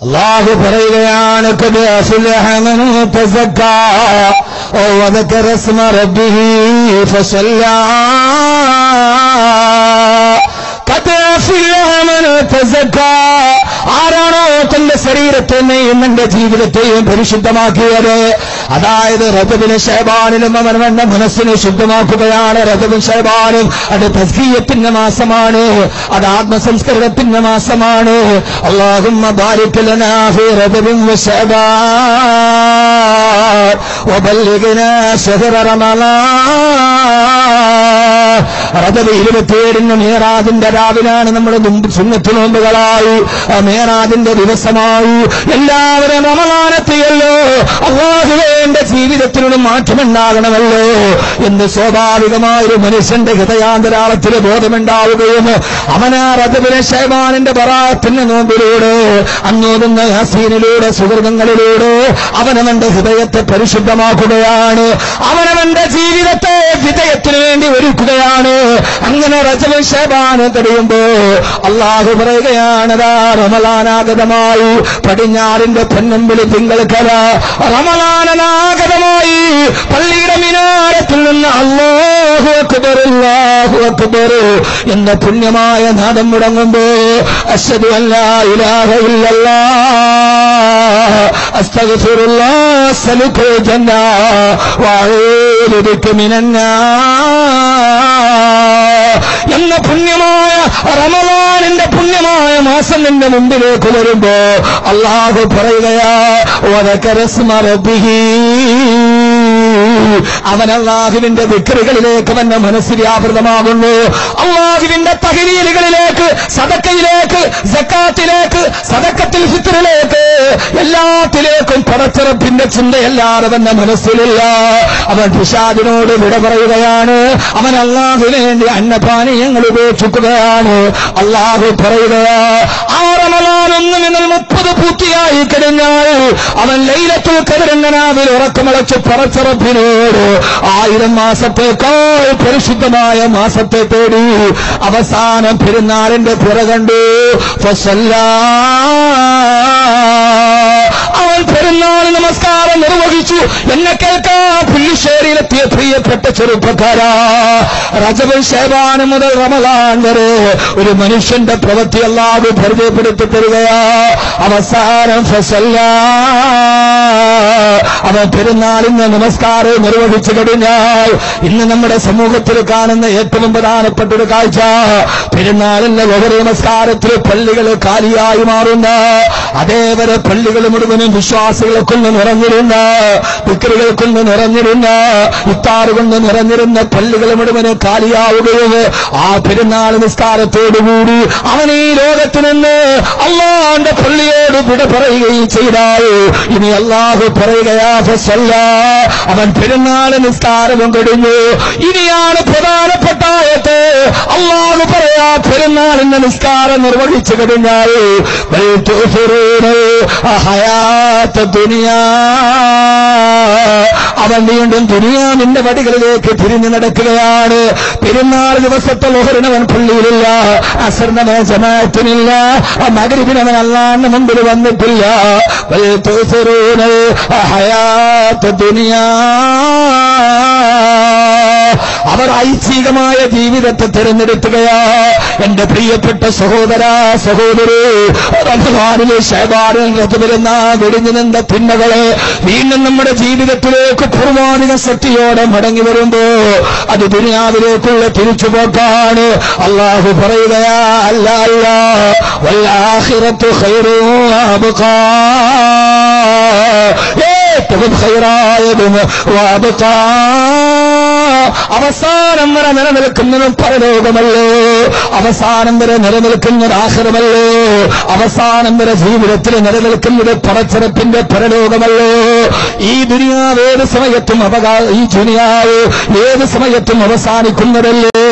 അള്ളാഹു പറയുകയാണ് قد أفلح من تزكى وذكر اسم ربه فصلى قد أفلح من تزكى ആരാണോ തന്റെ ശരീരത്തെയും തന്റെ ജീവിതത്തെയും പരിശുദ്ധമാക്കിയത് അതായത് റജബിന് ഷേബാനിലും അവൻ അവന്റെ മനസ്സിനെ ശുദ്ധമാക്കുകയാണ് റജബും ഷേബാനും അത് തസ്കീയത്തിന്റെ മാസമാണ് അത് ആത്മസംസ്കരണത്തിന്റെ മാസമാണ് അള്ളാഹുമ്മ ബാരിക്കലനാ ഫീ റജബിൻ റജബ് ഇരുപത്തിയേഴിന് മേറാദിന്റെ രാവിലാണ് നമ്മുടെ സുന്നത്ത് നോമ്പുകളായി. മേറാദിന്റെ ദിവസമായി. എല്ലാവരും റമലാനെത്തിയല്ലോ അള്ളാഹുവേ എന്റെ ജീവിതത്തിനൊരു മാറ്റമുണ്ടാകണമല്ലോ എന്ന് സ്വാഭാവികമായ ഒരു മനുഷ്യന്റെ ഹൃദയാന്തരാളത്തിൽ ബോധമുണ്ടാവുകയും അവനാ റജബിനെ ഷൈബാനിന്റെ പറാത്തിന് നോമ്പിലൂടെ അന്നോതുന്ന ഹസീനിലൂടെ സുഹൃതങ്ങളിലൂടെ അവനവന്റെ ഹൃദയത്തെ പരിശുദ്ധമാക്കുകയാണ്. അവനവന്റെ ജീവിതത്തെ വിജയത്തിന് വേണ്ടി ഒരുക്കുകയാണ്. അങ്ങനെ റജബ് ഷൈബാൻ കഴിയുമ്പോ അള്ളാഹു പറയുകയാണതാ റമലാനാഗതമായി പടിഞ്ഞാറിന്റെ പൊന്നമ്പിളി തിങ്കൾക്കര റമലാനാഗതമായി പള്ളിയുടെ മിനാരത്തിൽ നിന്ന് അള്ളാഹു അക്ബർ അല്ലാഹു അക്ബർ എന്ന പുണ്യമായ നാദം മുടങ്ങുമ്പോ അശ്വതു അല്ലാ ഇലാഹ ഇല്ലല്ലാ അസ്തഗ്ഫിറുല്ലാഹ് അസ്അലുക ജന്ന വഅഊദു ബിക എന്ന പുണ്യമായ റമലാനിന്റെ പുണ്യമായ മാസം നിന്റെ മുമ്പിലേക്ക് വരുമ്പോ അള്ളാഹു പറയുകയാ ഓരക്കരസ്മരബിഹി അവൻ അള്ളാഹുവിന്റെ വിക്രികളിലേക്ക് അവന്റെ മനസ്സ് വ്യാപൃതമാകുന്നു. അള്ളാഹുവിന്റെ തകരീലുകളിലേക്ക് സദക്കയിലേക്ക് സക്കാത്തിലേക്ക് സദക്കത്തിൽ ഫിത്തറിലേക്ക് എല്ലാത്തിലേക്കും പടച്ചിറപ്പിന്റെ ചിന്തയല്ലാതെ തന്നെ മനസ്സിലില്ല. അവൻ പിശാദിനോട് വിട പറയുകയാണ്. അവൻ അള്ളാഹുവിന് വേണ്ടി അന്നപാനീയങ്ങൾ ഉപേക്ഷിക്കുകയാണ്. അള്ളാഹു പറയുകയാ ആറമലാനൊന്നും എന്നാൽ മുപ്പത് പൂർത്തിയായി കഴിഞ്ഞാൽ അവൻ ലൈലത്തുൽ കതിരങ്ങനാവിൽ ഉറക്കമടച്ച് പറച്ചിറപ്പിനോട് ആയിരം മാസത്തേക്കാൾ പരിശുദ്ധമായ മാസത്തെ തേടി അവസാനം പെരുന്നാളിന്റെ പുറ കണ്ടു. അവൻ പെരുന്നാൾ നമസ്കാരം നിർവഹിച്ചു. എന്നെ കേൾക്കാ പുല്ലിശ്ശേരിയിലെത്തിയ പ്രിയപ്പെട്ട ചെറുപ്പക്കാരാ. റജബ് ഷേബാന് മുതൽ റമലാൻ വരെ ഒരു മനുഷ്യന്റെ പ്രവൃത്തി അല്ലാതെ പരിചയപ്പെടുത്തി തരികയാ അവസാനം ഫസല്ല. അവൻ പെരുന്നാളിന് നമസ്കാരം നിർവഹിച്ചു കഴിഞ്ഞാൽ ഇന്ന് നമ്മുടെ സമൂഹത്തിൽ കാണുന്ന ഏറ്റവും പ്രധാനപ്പെട്ട ഒരു കാഴ്ച. പെരുന്നാളിന്റെ ഓരോ നമസ്കാരത്തിൽ പള്ളികൾ കാലിയായി മാറുന്ന അതേവരെ പള്ളികൾ മുഴുവനും വിശ്വാസികളെ കൊണ്ട് നിറഞ്ഞിരുന്ന വിക്രികൾ കൊണ്ട് നിറഞ്ഞിരുന്ന ഇത്താറ് കൊണ്ട് നിറഞ്ഞിരുന്ന പള്ളികൾ മുഴുവൻ കാലിയാവുകയോ ആ പെരുന്നാൾ നിസ്കാരത്തോടുകൂടി അവൻ ഈ ലോകത്ത് നിന്ന് അള്ളാന്റെ പള്ളിയോട് വിട പറയുകയും ചെയ്താൽ ഇനി അള്ളാഹു പറയുകയാ ഫസല്ല അവൻ പെരുന്നാൾ നിസ്കാരവും കഴിഞ്ഞു. ഇനിയാണ് പ്രധാനപ്പെട്ട ആയത്ത്. അള്ളാഹു പറയാ പെരുന്നാളിന്റെ നിസ്കാരം നിർവഹിച്ചു ദുനിയാ. അവൻ വീണ്ടും ദുനിയാവിന്റെ വടികളിലേക്ക് തിരിഞ്ഞു നടക്കുകയാണ്. പെരുന്നാൾ ദിവസത്തെ ലോഹരിനവൻ പള്ളിയിലില്ല. ജമാറ്റിനില്ല ജമാഅത്തിനില്ല. മകരിബിനവൻ അല്ലാണ്ട് മുമ്പിൽ വന്നിട്ടില്ല. ദുനിയാ അവർ ഐച്ഛികമായ ജീവിതത്തെ തിരഞ്ഞെടുക്കുകയാ എന്റെ പ്രിയപ്പെട്ട സഹോദര സഹോദരി റമദാനിലെ റജബിലെന്ന വെടിഞ്ഞു നിന്ന തിന്മകളെ വീണ്ടും നമ്മുടെ ജീവിതത്തിലേക്ക് കുർബാനിക ശക്തിയോടെ മടങ്ങി വരുമ്പോ അത് ദുനിയാവിലേക്കുള്ള തിരിച്ചുപോക്കാണ്. അള്ളാഹു പറയുകയാ അല്ല അല്ല വല്ലാഹിറത്തു ഏറ്റവും ഹൈറായതും വഅബ്ഖാ അവസാനം വരെ നിലനിൽക്കുന്നത് പരലോകമല്ലോ. അവസാനം വരെ നിലനിൽക്കുന്നത് ആഹ്റമല്ലോ. അവസാനം വരെ ജീവിതത്തിൽ നിലനിൽക്കുന്നത് പടച്ചിറപ്പിന്റെ പരലോകമല്ലോ. ഈ ദുനിയാവ് ഏത് സമയത്തും അവകാശ ഈ ദുനിയാവ് ഏത് സമയത്തും അവസാനിക്കുന്നതല്ലേ?